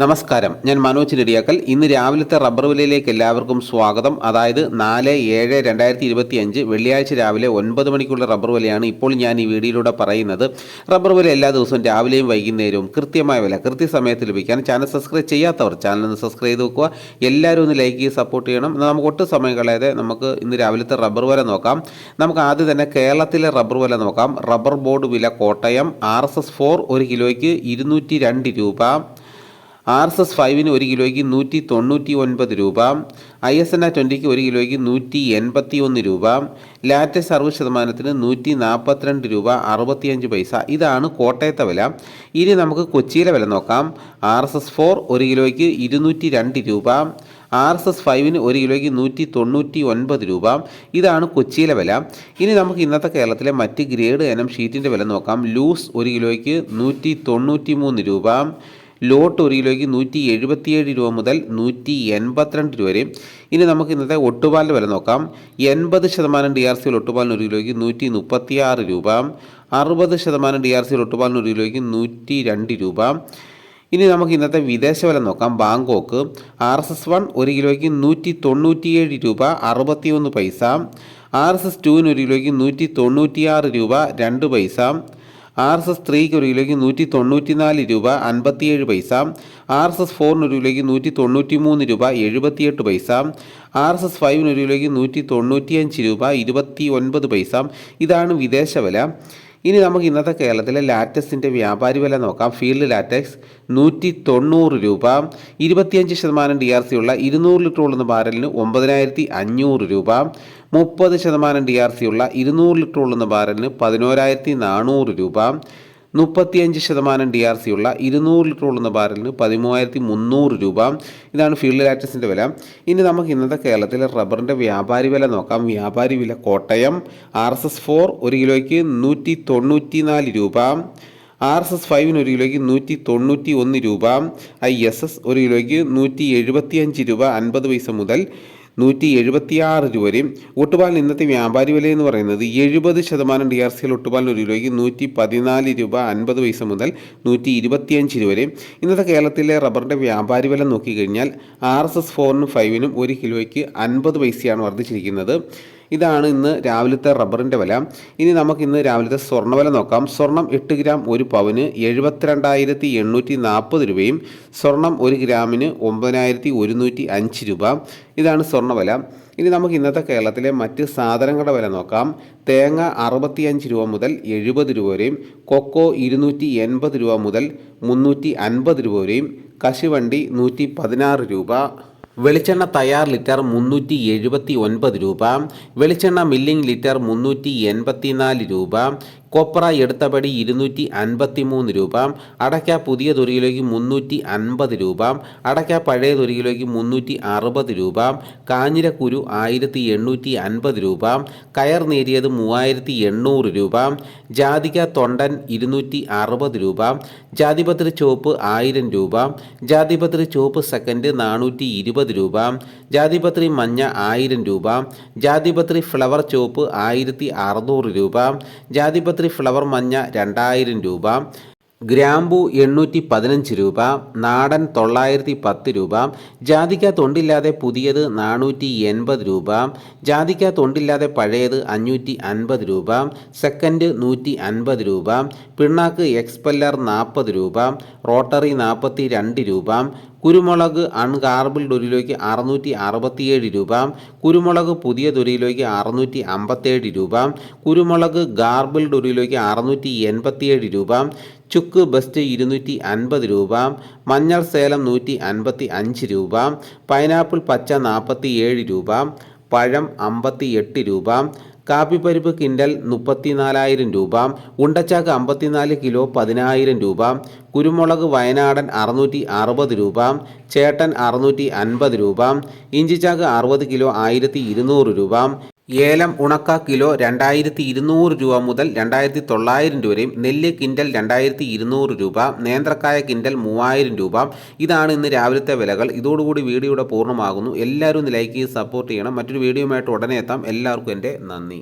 നമസ്കാരം. ഞാൻ മനോജ് നെടിയാക്കൽ. ഇന്ന് രാവിലത്തെ റബ്ബർ വിലയിലേക്ക് എല്ലാവർക്കും സ്വാഗതം. അതായത് നാല് ഏഴ് രണ്ടായിരത്തി ഇരുപത്തി അഞ്ച് വെള്ളിയാഴ്ച രാവിലെ ഒൻപത് മണിക്കുള്ള റബ്ബർ വിലയാണ് ഇപ്പോൾ ഞാൻ ഈ വീഡിയോയിലൂടെ പറയുന്നത്. റബ്ബർ വില എല്ലാ ദിവസവും രാവിലെയും വൈകുന്നേരവും കൃത്യമായ വില കൃത്യസമയത്ത് ലഭിക്കാൻ ചാനൽ സബ്സ്ക്രൈബ് ചെയ്യാത്തവർ ചാനൽ ഒന്ന് സബ്സ്ക്രൈബ് ചെയ്ത് വെക്കുക. എല്ലാവരും ഒന്ന് ലൈക്ക് ചെയ്ത് സപ്പോർട്ട് ചെയ്യണം. നമുക്ക് ഒട്ടും സമയം കളയാതെ നമുക്ക് ഇന്ന് രാവിലത്തെ റബ്ബർ വില നോക്കാം. നമുക്ക് ആദ്യം തന്നെ കേരളത്തിലെ റബ്ബർ വില നോക്കാം. റബ്ബർ ബോർഡ് വില Kottayam R S S four ഒരു കിലോയ്ക്ക് ഇരുന്നൂറ്റി രണ്ട് രൂപ. ആർ എസ് എസ് ഫൈവിന് ഒരു കിലോയ്ക്ക് നൂറ്റി തൊണ്ണൂറ്റി ഒൻപത് രൂപ ഐ എസ് എൻ ആ ട്വന്റിക്ക് ഒരു കിലോയ്ക്ക് നൂറ്റി എൺപത്തി ഒന്ന് രൂപ ലാറ്റസ് അറുപത് ശതമാനത്തിന് നൂറ്റി നാൽപ്പത്തിരണ്ട് രൂപ അറുപത്തിയഞ്ച് പൈസ. ഇതാണ് കോട്ടയത്തെ വില. ഇനി നമുക്ക് കൊച്ചിയിലെ വില നോക്കാം. ആർ എസ് എസ് ഫോർ ഒരു കിലോയ്ക്ക് ഇരുന്നൂറ്റി രണ്ട് രൂപ ആർ എസ് എസ് ഫൈവിന് ഒരു കിലോയ്ക്ക് നൂറ്റി തൊണ്ണൂറ്റി ഒൻപത് രൂപ. ഇതാണ് കൊച്ചിയിലെ വില. ഇനി നമുക്ക് ഇന്നത്തെ കേരളത്തിലെ മറ്റ് ഗ്രേഡ് ഇനം ഷീറ്റിന്റെ വില നോക്കാം. ലൂസ് ഒരു കിലോയ്ക്ക് നൂറ്റി തൊണ്ണൂറ്റി മൂന്ന് രൂപ ലോട്ട് ഒരു കിലോയ്ക്ക് നൂറ്റി എഴുപത്തിയേഴ് രൂപ മുതൽ നൂറ്റി എൺപത്തിരണ്ട് രൂപ വരെ. ഇനി നമുക്ക് ഇന്നത്തെ ഒട്ടുപാലിന്റെ വില നോക്കാം. എൺപത് ശതമാനം ഡി ആർ സിയിൽ ഒട്ടുപാലിന് ഒരു കിലോയ്ക്ക് നൂറ്റി മുപ്പത്തിയാറ് രൂപ. അറുപത് ശതമാനം ഡി ആർ സിയിൽ ഒട്ടുപാലിന് ഒരു കിലോയ്ക്ക് നൂറ്റി രണ്ട് രൂപ. ഇനി നമുക്ക് ഇന്നത്തെ വിദേശ വില നോക്കാം. Bangkok R S S one ഒരു കിലോയ്ക്ക് നൂറ്റി തൊണ്ണൂറ്റിയേഴ് രൂപ അറുപത്തിയൊന്ന് പൈസ. ആർ എസ് എസ് ടുവിന് ഒരു കിലോയ്ക്ക് നൂറ്റി തൊണ്ണൂറ്റിയാറ് രൂപ രണ്ട് പൈസ. ആർ എസ് എസ് ത്രീക്ക് ഒരു കിലോയ്ക്ക് നൂറ്റി തൊണ്ണൂറ്റി നാല് രൂപ അൻപത്തിയേഴ് പൈസ ആർ എസ് എസ് ഫോറിന് ഒരു കിലോയ്ക്ക് നൂറ്റി തൊണ്ണൂറ്റി മൂന്ന് രൂപ എഴുപത്തിയെട്ട് പൈസ ആർ എസ് എസ് ഫൈവിന് ഒരു കിലോയ്ക്ക് നൂറ്റി തൊണ്ണൂറ്റിയഞ്ച് രൂപ ഇരുപത്തി ഒൻപത് പൈസ. ഇതാണ് വിദേശ വില. ഇനി നമുക്ക് ഇന്നത്തെ കേരളത്തിലെ ലാറ്റക്സിന്റെ വ്യാപാരി വില നോക്കാം. ഫീൽഡ് ലാറ്റക്സ് നൂറ്റി തൊണ്ണൂറ് രൂപ. ഇരുപത്തിയഞ്ച് ശതമാനം ഡി ആർ സി ഉള്ള ഇരുന്നൂറ് ലിറ്റർ ഉള്ളുന്ന ബാരലിന് ഒമ്പതിനായിരത്തി അഞ്ഞൂറ് രൂപ. മുപ്പത് ശതമാനം ഡി ആർ സി ഉള്ള ഇരുന്നൂറ് ലിറ്റർ ഉള്ളുന്ന ബാരലിന് പതിനോരായിരത്തി നാനൂറ് രൂപ. മുപ്പത്തിയഞ്ച് ശതമാനം ഡി ആർ സി ഉള്ള ഇരുന്നൂറ് ലിറ്റർ ഉള്ളുന്ന ബാരലിന് പതിമൂവായിരത്തി മുന്നൂറ് രൂപ. ഇതാണ് ഫീൽഡ് ലാറ്റസിന്റെ വില. ഇനി നമുക്ക് ഇന്നത്തെ കേരളത്തിലെ റബ്ബറിന്റെ വ്യാപാരി വില നോക്കാം. വ്യാപാരി വില Kottayam R S S four ഒരു കിലോയ്ക്ക് നൂറ്റി തൊണ്ണൂറ്റി നാല് രൂപ ആർ എസ് എസ് ഫൈവിന് ഒരു കിലോയ്ക്ക് നൂറ്റി തൊണ്ണൂറ്റി ഒന്ന് രൂപ. ഐ എസ് എസ് ഒരു കിലോയ്ക്ക് നൂറ്റി എഴുപത്തിയഞ്ച് രൂപ അൻപത് പൈസ മുതൽ നൂറ്റി എഴുപത്തിയാറ് രൂപയും. ഒട്ടുപാലിന് ഇന്നത്തെ വ്യാപാരി വില എന്ന് പറയുന്നത് എഴുപത് ശതമാനം ഡി ആർ സിയിൽ ഒട്ടുപാലിന് ഒരു രൂപയ്ക്ക് നൂറ്റി പതിനാല് രൂപ അൻപത് പൈസ മുതൽ നൂറ്റി ഇരുപത്തിയഞ്ച് രൂപ ഇന്നത്തെ കേരളത്തിലെ റബ്ബറിന്റെ വ്യാപാരി വില നോക്കിക്കഴിഞ്ഞാൽ ആർ എസ് എസ് ഫോറിനും ഫൈവിനും ഒരു കിലോയ്ക്ക് അൻപത് പൈസയാണ് വർദ്ധിച്ചിരിക്കുന്നത്. ഇതാണ് ഇന്ന് രാവിലത്തെ റബ്ബറിന്റെ വില. ഇനി നമുക്ക് ഇന്ന് രാവിലത്തെ സ്വർണവില നോക്കാം. സ്വർണം എട്ട് ഗ്രാം ഒരു പവന് എഴുപത്തിരണ്ടായിരത്തി എണ്ണൂറ്റി നാൽപ്പത് രൂപയും സ്വർണം ഒരു ഗ്രാമിന് ഒമ്പതിനായിരത്തി ഒരുന്നൂറ്റി അഞ്ച് രൂപ. ഇതാണ് സ്വർണവില ഇനി നമുക്ക് ഇന്നത്തെ കേരളത്തിലെ മറ്റ് സാധനങ്ങളുടെ വില നോക്കാം. തേങ്ങ അറുപത്തിയഞ്ച് രൂപ മുതൽ എഴുപത് രൂപ വരെയും കൊക്കോ ഇരുന്നൂറ്റി എൺപത് രൂപ മുതൽ മുന്നൂറ്റി അൻപത് രൂപ വരെയും കശുവണ്ടി നൂറ്റി പതിനാറ് രൂപ. വെളിച്ചെണ്ണ തയ്യാർ ലിറ്റർ മുന്നൂറ്റി എഴുപത്തി ഒൻപത് രൂപ വെളിച്ചെണ്ണ മില്ലിംഗ് ലിറ്റർ മുന്നൂറ്റി എൺപത്തി നാല് രൂപ കൊപ്ര എടുത്തപടി ഇരുന്നൂറ്റി അൻപത്തി മൂന്ന് രൂപ അടയ്ക്ക പുതിയ ഒരു കിലോയ്ക്ക് മുന്നൂറ്റി അൻപത് രൂപ അടയ്ക്ക പഴയ ഒരു കിലോയ്ക്ക് മുന്നൂറ്റി അറുപത് രൂപ കാഞ്ഞിരക്കുരു ആയിരത്തി എണ്ണൂറ്റി അൻപത് രൂപ കയർ നേരിയത് മൂവായിരത്തി എണ്ണൂറ് രൂപ ജാതിക തൊണ്ടൻ ഇരുന്നൂറ്റി അറുപത് രൂപ ജാതിപത്രി ചുവപ്പ് ആയിരം രൂപ ജാതിപത്രി ചുവപ്പ് സെക്കൻഡ് നാനൂറ്റി ഇരുപത് രൂപ ജാതിപത്രി മഞ്ഞ ആയിരം രൂപ ജാതിപത്രി ഫ്ലവർ ചുവപ്പ് ആയിരത്തി അറുന്നൂറ് രൂപ ജാതിപത്രി ഫ്ലവർ മഞ്ഞ രണ്ടായിരം രൂപ. ഗ്രാമ്പു എണ്ണൂറ്റി പതിനഞ്ച് രൂപ നാടൻ തൊള്ളായിരത്തി പത്ത് രൂപ ജാതിക്ക തൊണ്ടില്ലാതെ പുതിയത് നാനൂറ്റി എൺപത് രൂപ ജാതിക്ക തൊണ്ടില്ലാതെ പഴയത് അഞ്ഞൂറ്റി അൻപത് രൂപ സെക്കൻഡ് നൂറ്റി അൻപത് രൂപ പിണ്ണാക്ക് എക്സ്പെല്ലർ നാൽപ്പത് രൂപ റോട്ടറി നാൽപ്പത്തി രണ്ട് രൂപ കുരുമുളക് അൺകാർബിൾഡ് ഒരു അറുന്നൂറ്റി അറുപത്തിയേഴ് രൂപ കുരുമുളക് പുതിയ കിലോയ്ക്ക് അറുന്നൂറ്റി അമ്പത്തേഴ് രൂപ കുരുമുളക് ഗാർബിൾഡ് ഒരു അറുന്നൂറ്റി എൺപത്തിയേഴ് രൂപ ചുക്ക് ബെസ്റ്റ് ഇരുന്നൂറ്റി അൻപത് രൂപ മഞ്ഞൾ സേലം നൂറ്റി അൻപത്തി അഞ്ച് രൂപ പൈനാപ്പിൾ പച്ച നാൽപ്പത്തി ഏഴ് രൂപ പഴം അമ്പത്തി എട്ട് രൂപ കാപ്പിപ്പരിപ്പ് കിൻഡൽ മുപ്പത്തിനാലായിരം രൂപ ഉണ്ടച്ചാക്ക് അമ്പത്തിനാല് കിലോ പതിനായിരം രൂപ കുരുമുളക് വയനാടൻ അറുന്നൂറ്റി അറുപത് രൂപ ചേട്ടൻ അറുന്നൂറ്റി അൻപത് രൂപ ഇഞ്ചിച്ചാക്ക് അറുപത് കിലോ ആയിരത്തി ഇരുന്നൂറ് രൂപ ഏലം ഉണക്ക കിലോ രണ്ടായിരത്തി ഇരുന്നൂറ് രൂപ മുതൽ രണ്ടായിരത്തി തൊള്ളായിരം രൂപയും നെല്ല് കിൻഡൽ രണ്ടായിരത്തി ഇരുന്നൂറ് രൂപ നേന്ത്രക്കായ കിൻഡൽ മൂവായിരം രൂപ. ഇതാണ് ഇന്ന് രാവിലത്തെ വിലകൾ. ഇതോടുകൂടി വീഡിയോയുടെ പൂർണമാകുന്നു. എല്ലാവരും ഒന്ന് ലൈക്ക് ചെയ്ത് സപ്പോർട്ട് ചെയ്യണം. മറ്റൊരു വീഡിയോയുമായിട്ട് ഉടനെ എത്താം. എല്ലാവർക്കും എന്റെ നന്ദി.